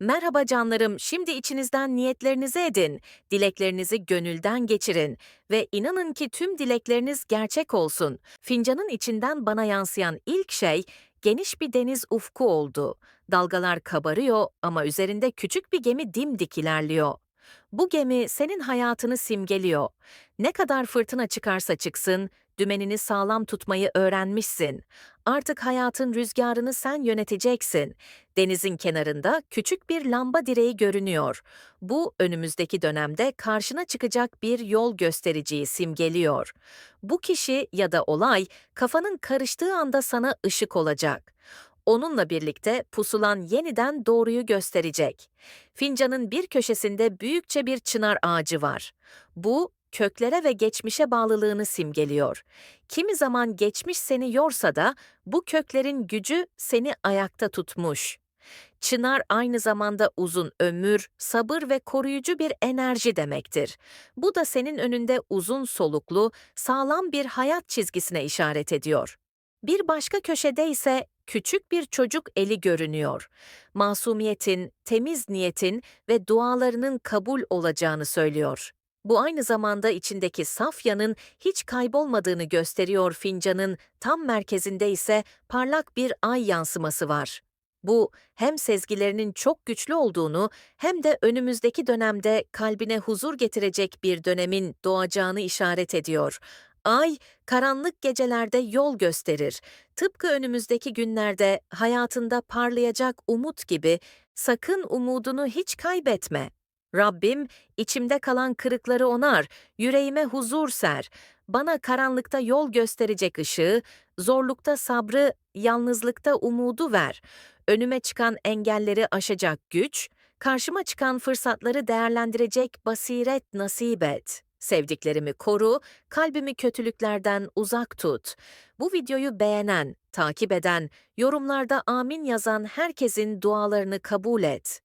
Merhaba canlarım, şimdi içinizden niyetlerinizi edin, dileklerinizi gönülden geçirin ve inanın ki tüm dilekleriniz gerçek olsun. Fincanın içinden bana yansıyan ilk şey geniş bir deniz ufku oldu. Dalgalar kabarıyor ama üzerinde küçük bir gemi dimdik ilerliyor. Bu gemi senin hayatını simgeliyor. Ne kadar fırtına çıkarsa çıksın, dümenini sağlam tutmayı öğrenmişsin. Artık hayatın rüzgarını sen yöneteceksin. Denizin kenarında küçük bir lamba direği görünüyor. Bu önümüzdeki dönemde karşına çıkacak bir yol göstericiyi simgeliyor. Bu kişi ya da olay kafanın karıştığı anda sana ışık olacak. Onunla birlikte pusulan yeniden doğruyu gösterecek. Fincanın bir köşesinde büyükçe bir çınar ağacı var. Bu köklere ve geçmişe bağlılığını simgeliyor. Kimi zaman geçmiş seni yorsa da bu köklerin gücü seni ayakta tutmuş. Çınar aynı zamanda uzun ömür, sabır ve koruyucu bir enerji demektir. Bu da senin önünde uzun soluklu, sağlam bir hayat çizgisine işaret ediyor. Bir başka köşede ise küçük bir çocuk eli görünüyor. Masumiyetin, temiz niyetin ve dualarının kabul olacağını söylüyor. Bu aynı zamanda içindeki saf yanın hiç kaybolmadığını gösteriyor fincanın tam merkezinde ise parlak bir ay yansıması var. Bu hem sezgilerinin çok güçlü olduğunu hem de önümüzdeki dönemde kalbine huzur getirecek bir dönemin doğacağını işaret ediyor. Ay, karanlık gecelerde yol gösterir. Tıpkı önümüzdeki günlerde hayatında parlayacak umut gibi sakın umudunu hiç kaybetme. Rabbim, içimde kalan kırıkları onar, yüreğime huzur ser. Bana karanlıkta yol gösterecek ışığı, zorlukta sabrı, yalnızlıkta umudu ver. Önüme çıkan engelleri aşacak güç, karşıma çıkan fırsatları değerlendirecek basiret nasip et. Sevdiklerimi koru, kalbimi kötülüklerden uzak tut. Bu videoyu beğenen, takip eden, yorumlarda amin yazan herkesin dualarını kabul et.